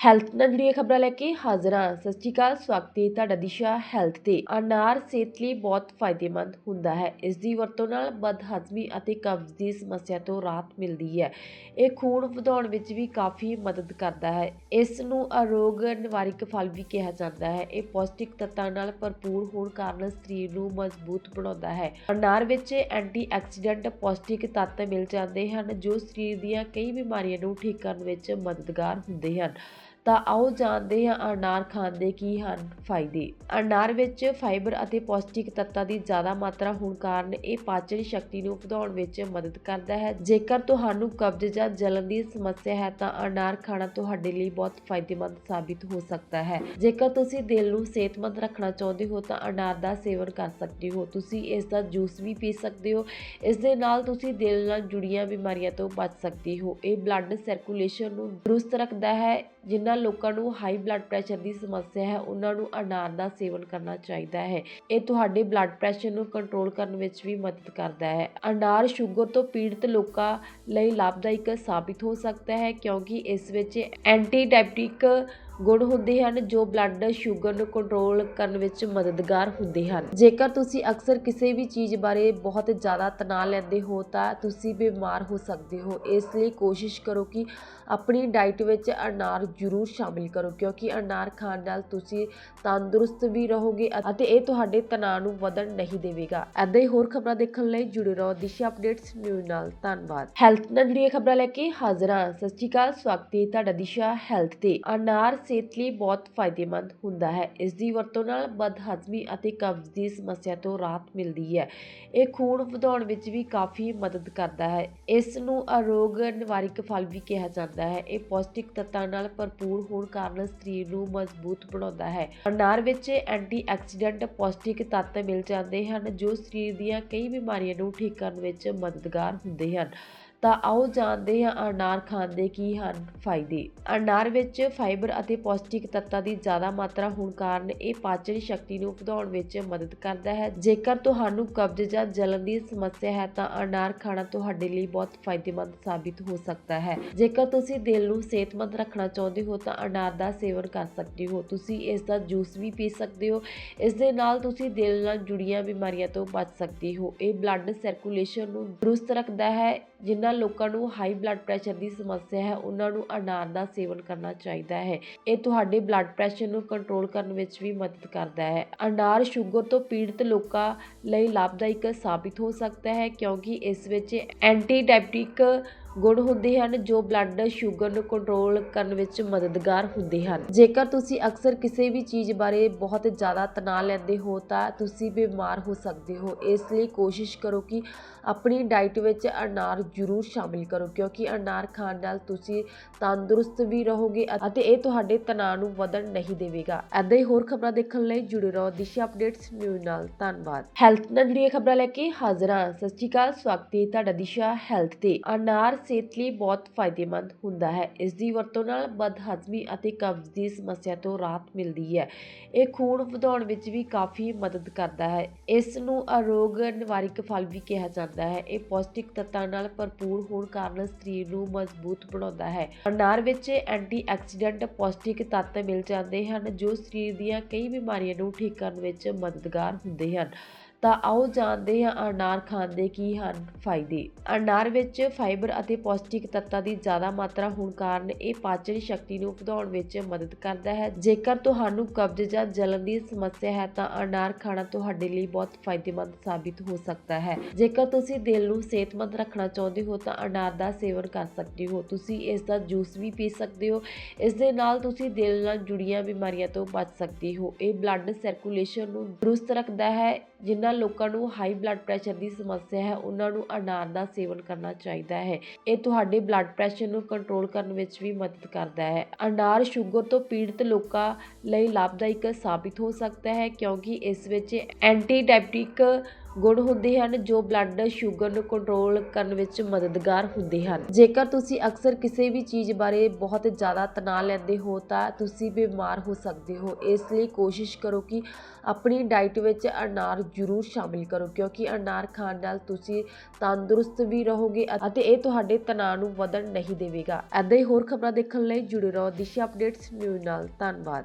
Health ਨਾਲ ਜੁੜੀਆਂ ਖਬਰਾਂ ਲੈ ਕੇ ਹਾਜ਼ਰ ਹਾਂ। ਸਤਿ ਸ਼੍ਰੀ ਅਕਾਲ, ਸਵਾਗਤ ਹੈ ਤੁਹਾਡਾ ਦਿਸ਼ਾ ਹੈਲਥ ਤੇ। ਅਨਾਰ ਸਿਹਤ ਲਈ ਬਹੁਤ ਫਾਇਦੇਮੰਦ ਹੁੰਦਾ ਹੈ। ਇਸ ਦੀ ਵਰਤੋਂ ਨਾਲ ਬਦਹਜ਼ਮੀ ਅਤੇ ਕਬਜ਼ ਦੀ ਸਮੱਸਿਆ ਤੋਂ ਰਾਹਤ ਮਿਲਦੀ ਹੈ। ਇਹ ਖੂਨ ਵਧਾਉਣ ਵਿੱਚ ਵੀ ਕਾਫੀ ਮਦਦ ਕਰਦਾ ਹੈ। ਇਸ ਨੂੰ ਅਰੋਗ ਨਿਵਾਰਕ ਫਲ ਵੀ ਕਿਹਾ ਜਾਂਦਾ ਹੈ। ਇਹ ਪੌਸ਼ਟਿਕ ਤੱਤਾਂ ਨਾਲ ਭਰਪੂਰ ਹੋਣ ਕਾਰਨ ਸਰੀਰ ਨੂੰ ਮਜ਼ਬੂਤ ਬਣਾਉਂਦਾ ਹੈ। ਅਨਾਰ ਵਿੱਚ ਐਂਟੀਆਕਸੀਡੈਂਟ ਪੌਸ਼ਟਿਕ ਤੱਤ ਮਿਲ ਜਾਂਦੇ ਹਨ, ਜੋ ਸਰੀਰ ਦੀਆਂ ਕਈ ਬਿਮਾਰੀਆਂ ਨੂੰ ਠੀਕ ਕਰਨ ਵਿੱਚ ਮਦਦਗਾਰ ਹੁੰਦੇ ਹਨ। ਤਾਂ ਆਓ ਜਾਣਦੇ ਹਾਂ ਅਨਾਰ ਖਾਣ ਦੇ ਕੀ ਹਨ ਫਾਇਦੇ। ਅਨਾਰ ਵਿੱਚ ਫਾਈਬਰ ਅਤੇ ਪੌਸ਼ਟਿਕ ਤੱਤਾਂ ਦੀ ਜ਼ਿਆਦਾ ਮਾਤਰਾ ਹੋਣ ਕਾਰਨ ਇਹ ਪਾਚਨ ਸ਼ਕਤੀ ਨੂੰ ਵਧਾਉਣ ਵਿੱਚ ਮਦਦ ਕਰਦਾ ਹੈ। ਜੇਕਰ ਤੁਹਾਨੂੰ ਕਬਜ਼ ਜਾਂ ਜਲਨ ਦੀ ਸਮੱਸਿਆ ਹੈ ਤਾਂ ਅਨਾਰ ਖਾਣਾ ਤੁਹਾਡੇ ਲਈ ਬਹੁਤ ਫਾਇਦੇਮੰਦ ਸਾਬਿਤ ਹੋ ਸਕਦਾ ਹੈ। ਜੇਕਰ ਤੁਸੀਂ ਦਿਲ ਨੂੰ ਸਿਹਤਮੰਦ ਰੱਖਣਾ ਚਾਹੁੰਦੇ ਹੋ ਤਾਂ ਅਨਾਰ ਦਾ ਸੇਵਨ ਕਰ ਸਕਦੇ ਹੋ। ਤੁਸੀਂ ਇਸ ਦਾ ਜੂਸ ਵੀ ਪੀ ਸਕਦੇ ਹੋ। ਇਸ ਦੇ ਨਾਲ ਤੁਸੀਂ ਦਿਲ ਨਾਲ ਜੁੜੀਆਂ ਬਿਮਾਰੀਆਂ ਤੋਂ ਬਚ ਸਕਦੇ ਹੋ। ਇਹ ਬਲੱਡ ਸਰਕੂਲੇਸ਼ਨ ਨੂੰ ਦਰੁਸਤ ਰੱਖਦਾ ਹੈ, ਜਿਨ੍ਹਾਂ ਲੋਕਾਂ ਨੂੰ ਹਾਈ ਬਲੱਡ ਪ੍ਰੈਸ਼ਰ ਦੀ ਸਮੱਸਿਆ ਹੈ, ਉਹਨਾਂ ਨੂੰ ਅਨਾਰ ਦਾ ਸੇਵਨ ਕਰਨਾ ਚਾਹੀਦਾ ਹੈ। ਇਹ ਤੁਹਾਡੇ ਬਲੱਡ ਪ੍ਰੈਸ਼ਰ ਨੂੰ ਕੰਟਰੋਲ ਕਰਨ ਵਿੱਚ ਵੀ ਮਦਦ ਕਰਦਾ ਹੈ। ਅਨਾਰ ਸ਼ੂਗਰ ਤੋਂ ਪੀੜਤ ਲੋਕਾਂ ਲਈ ਲਾਭਦਾਇਕ ਸਾਬਿਤ ਹੋ ਸਕਦਾ ਹੈ ਕਿਉਂਕਿ ਇਸ ਵਿੱਚ ਐਂਟੀ ਡਾਇਬਟਿਕ ਗੁਣ ਹੁੰਦੇ ਹਨ, ਜੋ ਬਲੱਡ ਸ਼ੂਗਰ ਨੂੰ ਕੰਟਰੋਲ ਕਰਨ ਵਿੱਚ ਮਦਦਗਾਰ ਹੁੰਦੇ ਹਨ। ਜੇਕਰ ਤੁਸੀਂ ਅਕਸਰ ਕਿਸੇ ਵੀ ਚੀਜ਼ ਬਾਰੇ ਬਹੁਤ ਜ਼ਿਆਦਾ ਤਣਾਅ ਲੈਂਦੇ ਹੋ, ਤਾਂ ਤੁਸੀਂ ਬਿਮਾਰ ਹੋ ਸਕਦੇ ਹੋ। ਇਸ ਲਈ ਕੋਸ਼ਿਸ਼ ਕਰੋ ਕਿ ਆਪਣੀ ਡਾਈਟ ਵਿੱਚ ਅਨਾਰ ਜ਼ਰੂਰ ਸ਼ਾਮਿਲ ਕਰੋ, ਕਿਉਂਕਿ ਅਨਾਰ ਖਾਣ ਨਾਲ ਤੁਸੀਂ ਤੰਦਰੁਸਤ ਵੀ ਰਹੋਗੇ ਅਤੇ ਇਹ ਤੁਹਾਡੇ ਤਣਾਅ ਨੂੰ ਵਧਣ ਨਹੀਂ ਦੇਵੇਗਾ। ਐਦਾਂ ਹੀ ਹੋਰ ਖਬਰਾਂ ਦੇਖਣ ਲਈ ਜੁੜੇ ਰਹੋ ਦਿਸ਼ਾ ਅਪਡੇਟਸ ਨਿਊਜ਼ ਨਾਲ। ਧੰਨਵਾਦ। ਹੈਲਥ ਨਾਲ ਜੁੜੀਆਂ ਖਬਰਾਂ ਲੈ ਕੇ ਹਾਜ਼ਰ ਹਾਂ। ਸਤਿ ਸ਼੍ਰੀ ਅਕਾਲ। ਸਵਾਗਤ ਹੈ ਤੁਹਾਡਾ ਦਿਸ਼ਾ ਹੈਲਥ ਤੇ। ਅਨਾਰ ਸਿਹਤ ਲਈ ਬਹੁਤ ਫਾਇਦੇਮੰਦ ਹੁੰਦਾ ਹੈ। ਇਸ ਦੀ ਵਰਤੋਂ ਨਾਲ ਬਦਹਜ਼ਮੀ ਅਤੇ ਕਬਜ਼ ਦੀ ਸਮੱਸਿਆ ਤੋਂ ਰਾਹਤ ਮਿਲਦੀ ਹੈ। ਇਹ ਖੂਨ ਵਧਾਉਣ ਵਿੱਚ ਵੀ ਕਾਫੀ ਮਦਦ ਕਰਦਾ ਹੈ। ਇਸ ਨੂੰ ਅਰੋਗ ਨਿਵਾਰਕ ਫਲ ਵੀ ਕਿਹਾ ਜਾਂਦਾ ਹੈ। ਇਹ ਪੌਸ਼ਟਿਕ ਤੱਤਾਂ ਨਾਲ ਭਰਪੂਰ ਹੋਣ ਕਾਰਨ ਸਰੀਰ ਨੂੰ ਮਜ਼ਬੂਤ ਬਣਾਉਂਦਾ ਹੈ। ਅਨਾਰ ਵਿੱਚ ਐਂਟੀਆਕਸੀਡੈਂਟ ਪੌਸ਼ਟਿਕ ਤੱਤ ਮਿਲ ਜਾਂਦੇ ਹਨ, ਜੋ ਸਰੀਰ ਦੀਆਂ ਕਈ ਬਿਮਾਰੀਆਂ ਨੂੰ ਠੀਕ ਕਰਨ ਵਿੱਚ ਮਦਦਗਾਰ ਹੁੰਦੇ ਹਨ। ਤਾਂ ਆਓ ਜਾਣਦੇ ਹਾਂ ਅਨਾਰ ਖਾਣ ਦੇ ਕੀ ਹਨ ਫਾਇਦੇ। ਅਨਾਰ ਵਿੱਚ ਫਾਈਬਰ ਅਤੇ ਪੌਸ਼ਟਿਕ ਤੱਤਾਂ ਦੀ ਜ਼ਿਆਦਾ ਮਾਤਰਾ ਹੋਣ ਕਾਰਨ ਇਹ ਪਾਚਨ ਸ਼ਕਤੀ ਨੂੰ ਵਧਾਉਣ ਵਿੱਚ ਮਦਦ ਕਰਦਾ ਹੈ। ਜੇਕਰ ਤੁਹਾਨੂੰ ਕਬਜ਼ ਜਾਂ ਜਲਨ ਦੀ ਸਮੱਸਿਆ ਹੈ ਤਾਂ ਅਨਾਰ ਖਾਣਾ ਤੁਹਾਡੇ ਲਈ ਬਹੁਤ ਫਾਇਦੇਮੰਦ ਸਾਬਿਤ ਹੋ ਸਕਦਾ ਹੈ। ਜੇਕਰ ਤੁਸੀਂ ਦਿਲ ਨੂੰ ਸਿਹਤਮੰਦ ਰੱਖਣਾ ਚਾਹੁੰਦੇ ਹੋ ਤਾਂ ਅਨਾਰ ਦਾ ਸੇਵਨ ਕਰ ਸਕਦੇ ਹੋ। ਤੁਸੀਂ ਇਸ ਦਾ ਜੂਸ ਵੀ ਪੀ ਸਕਦੇ ਹੋ। ਇਸ ਦੇ ਨਾਲ ਤੁਸੀਂ ਦਿਲ ਨਾਲ ਜੁੜੀਆਂ ਬਿਮਾਰੀਆਂ ਤੋਂ ਬਚ ਸਕਦੇ ਹੋ। ਇਹ ਬਲੱਡ ਸਰਕੂਲੇਸ਼ਨ ਨੂੰ ਦਰੁਸਤ ਰੱਖਦਾ ਹੈ ਜਿਨ੍ਹਾਂ ਲੋਕਾਂ ਨੂੰ ਹਾਈ ਬਲੱਡ ਪ੍ਰੈਸ਼ਰ ਦੀ ਸਮੱਸਿਆ ਹੈ, ਉਹਨਾਂ ਨੂੰ ਅਨਾਰ ਦਾ ਸੇਵਨ ਕਰਨਾ ਚਾਹੀਦਾ ਹੈ। ਇਹ ਤੁਹਾਡੇ ਬਲੱਡ ਪ੍ਰੈਸ਼ਰ ਨੂੰ ਕੰਟਰੋਲ ਕਰਨ ਵਿੱਚ ਵੀ ਮਦਦ ਕਰਦਾ ਹੈ। ਅਨਾਰ ਸ਼ੂਗਰ ਤੋਂ ਪੀੜਤ ਲੋਕਾਂ ਲਈ ਲਾਭਦਾਇਕ ਸਾਬਿਤ ਹੋ ਸਕਦਾ ਹੈ, ਕਿਉਂਕਿ ਇਸ ਵਿੱਚ ਐਂਟੀ ਡਾਇਬਟਿਕ ਗੁਣ ਹੁੰਦੇ ਹਨ ਜੋ ਬਲੱਡ ਸ਼ੂਗਰ ਨੂੰ ਕੰਟਰੋਲ ਕਰਨ ਵਿੱਚ ਮਦਦਗਾਰ ਹੁੰਦੇ ਹਨ। ਜੇਕਰ ਤੁਸੀਂ ਅਕਸਰ ਕਿਸੇ ਵੀ ਚੀਜ਼ ਬਾਰੇ ਬਹੁਤ ਜ਼ਿਆਦਾ ਤਣਾਅ ਲੈਂਦੇ ਹੋ ਤਾਂ ਤੁਸੀਂ ਬਿਮਾਰ ਹੋ ਸਕਦੇ ਹੋ। ਇਸ ਲਈ ਕੋਸ਼ਿਸ਼ ਕਰੋ ਕਿ ਆਪਣੀ ਡਾਈਟ ਵਿੱਚ ਅਨਾਰ ਜ਼ਰੂਰ ਸ਼ਾਮਿਲ ਕਰੋ, ਕਿਉਂਕਿ ਅਨਾਰ ਖਾਣ ਨਾਲ ਤੁਸੀਂ ਤੰਦਰੁਸਤ ਵੀ ਰਹੋਗੇ ਅਤੇ ਇਹ ਤੁਹਾਡੇ ਤਣਾਅ ਨੂੰ ਵਧਣ ਨਹੀਂ ਦੇਵੇਗਾ। ਐਦਾਂ ਹੀ ਹੋਰ ਖਬਰਾਂ ਦੇਖਣ ਲਈ ਜੁੜੇ ਰਹੋ ਦਿਸ਼ਾ ਅਪਡੇਟਸ ਨਿਊਜ਼ ਨਾਲ। ਧੰਨਵਾਦ। ਹੈਲਥ ਨਾਲ ਜੁੜੀਆਂ ਖਬਰਾਂ ਲੈ ਕੇ ਹਾਜ਼ਰ ਹਾਂ। ਸਤਿ ਸ਼੍ਰੀ ਅਕਾਲ, ਸਵਾਗਤ ਹੈ ਤੁਹਾਡਾ ਦਿਸ਼ਾ ਹੈਲਥ ਤੇ। ਅਨਾਰ ਸਿਹਤ ਲਈ ਬਹੁਤ ਫਾਇਦੇਮੰਦ ਹੁੰਦਾ ਹੈ। ਇਸ ਦੀ ਵਰਤੋਂ ਨਾਲ ਬਦਹਜ਼ਮੀ ਅਤੇ ਕਬਜ਼ ਦੀ ਸਮੱਸਿਆ ਤੋਂ ਰਾਹਤ ਮਿਲਦੀ ਹੈ। ਇਹ ਖੂਨ ਵਧਾਉਣ ਵਿੱਚ ਵੀ ਕਾਫੀ ਮਦਦ ਕਰਦਾ ਹੈ। ਇਸ ਨੂੰ ਅਰੋਗ ਨਿਵਾਰਕ ਫਲ ਵੀ ਕਿਹਾ ਜਾਂਦਾ ਹੈ। ਇਹ ਪੌਸ਼ਟਿਕ ਤੱਤਾਂ ਨਾਲ ਭਰਪੂਰ ਹੋਣ ਕਾਰਨ ਸਰੀਰ ਨੂੰ ਮਜ਼ਬੂਤ ਬਣਾਉਂਦਾ ਹੈ। ਅਨਾਰ ਵਿੱਚ ਐਂਟੀਆਕਸੀਡੈਂਟ ਪੌਸ਼ਟਿਕ ਤੱਤ ਮਿਲ ਜਾਂਦੇ ਹਨ, ਜੋ ਸਰੀਰ ਦੀਆਂ ਕਈ ਬਿਮਾਰੀਆਂ ਨੂੰ ਠੀਕ ਕਰਨ ਵਿੱਚ ਮਦਦਗਾਰ ਹੁੰਦੇ ਹਨ। ਤਾਂ ਆਓ ਜਾਣਦੇ ਹਾਂ ਅਨਾਰ ਖਾਣ ਦੇ ਕੀ ਹਨ ਫਾਇਦੇ। ਅਨਾਰ ਵਿੱਚ ਫਾਈਬਰ ਅਤੇ ਪੌਸ਼ਟਿਕ ਤੱਤਾਂ ਦੀ ਜ਼ਿਆਦਾ ਮਾਤਰਾ ਹੋਣ ਕਾਰਨ ਇਹ ਪਾਚਨ ਸ਼ਕਤੀ ਨੂੰ ਵਧਾਉਣ ਵਿੱਚ ਮਦਦ ਕਰਦਾ ਹੈ। ਜੇਕਰ ਤੁਹਾਨੂੰ ਕਬਜ਼ ਜਾਂ ਜਲਨ ਦੀ ਸਮੱਸਿਆ ਹੈ ਤਾਂ ਅਨਾਰ ਖਾਣਾ ਤੁਹਾਡੇ ਲਈ ਬਹੁਤ ਫਾਇਦੇਮੰਦ ਸਾਬਿਤ ਹੋ ਸਕਦਾ ਹੈ। ਜੇਕਰ ਤੁਸੀਂ ਦਿਲ ਨੂੰ ਸਿਹਤਮੰਦ ਰੱਖਣਾ ਚਾਹੁੰਦੇ ਹੋ ਤਾਂ ਅਨਾਰ ਦਾ ਸੇਵਨ ਕਰ ਸਕਦੇ ਹੋ। ਤੁਸੀਂ ਇਸ ਦਾ ਜੂਸ ਵੀ ਪੀ ਸਕਦੇ ਹੋ। ਇਸ ਦੇ ਨਾਲ ਤੁਸੀਂ ਦਿਲ ਨਾਲ ਜੁੜੀਆਂ ਬਿਮਾਰੀਆਂ ਤੋਂ ਬਚ ਸਕਦੇ ਹੋ। ਇਹ ਬਲੱਡ ਸਰਕੂਲੇਸ਼ਨ ਨੂੰ ਦਰੁਸਤ ਰੱਖਦਾ ਹੈ ਜਿਨ੍ਹਾਂ ਜਿਨ੍ਹਾਂ ਲੋਕਾਂ ਨੂੰ ਹਾਈ ਬਲੱਡ ਪ੍ਰੈਸ਼ਰ ਦੀ ਸਮੱਸਿਆ ਹੈ, ਉਹਨਾਂ ਨੂੰ ਅਨਾਰ ਦਾ ਸੇਵਨ ਕਰਨਾ ਚਾਹੀਦਾ ਹੈ। ਇਹ ਤੁਹਾਡੇ ਬਲੱਡ ਪ੍ਰੈਸ਼ਰ ਨੂੰ ਕੰਟਰੋਲ ਕਰਨ ਵਿੱਚ ਵੀ ਮਦਦ ਕਰਦਾ ਹੈ। ਅਨਾਰ ਸ਼ੂਗਰ ਤੋਂ ਪੀੜਤ ਲੋਕਾਂ ਲਈ ਲਾਭਦਾਇਕ ਸਾਬਿਤ ਹੋ ਸਕਦਾ ਹੈ, ਕਿਉਂਕਿ ਇਸ ਵਿੱਚ ਐਂਟੀ ਡਾਇਬਟਿਕ ਗੁਣ ਹੁੰਦੇ ਹਨ ਜੋ ਬਲੱਡ ਸ਼ੂਗਰ ਨੂੰ ਕੰਟਰੋਲ ਕਰਨ ਵਿੱਚ ਮਦਦਗਾਰ ਹੁੰਦੇ ਹਨ। ਜੇਕਰ ਤੁਸੀਂ ਅਕਸਰ ਕਿਸੇ ਵੀ ਚੀਜ਼ ਬਾਰੇ ਬਹੁਤ ਜ਼ਿਆਦਾ ਤਣਾਅ ਲੈਂਦੇ ਹੋ ਤਾਂ ਤੁਸੀਂ ਬਿਮਾਰ ਹੋ ਸਕਦੇ ਹੋ। ਇਸ ਲਈ ਕੋਸ਼ਿਸ਼ ਕਰੋ ਕਿ ਆਪਣੀ ਡਾਈਟ ਵਿੱਚ ਅਨਾਰ ਜ਼ਰੂਰ ਸ਼ਾਮਿਲ ਕਰੋ, ਕਿਉਂਕਿ ਅਨਾਰ ਖਾਣ ਨਾਲ ਤੁਸੀਂ ਤੰਦਰੁਸਤ ਵੀ ਰਹੋਗੇ ਅਤੇ ਇਹ ਤੁਹਾਡੇ ਤਣਾਅ ਨੂੰ ਵਧਣ ਨਹੀਂ ਦੇਵੇਗਾ। ਐਦਾਂ ਹੀ ਹੋਰ ਖਬਰਾਂ ਦੇਖਣ ਲਈ ਜੁੜੇ ਰਹੋ। ਦਿਸ਼ਾ ਅਪਡੇਟਸ ਨਿਊਜ਼ ਨਾਲ। ਧੰਨਵਾਦ।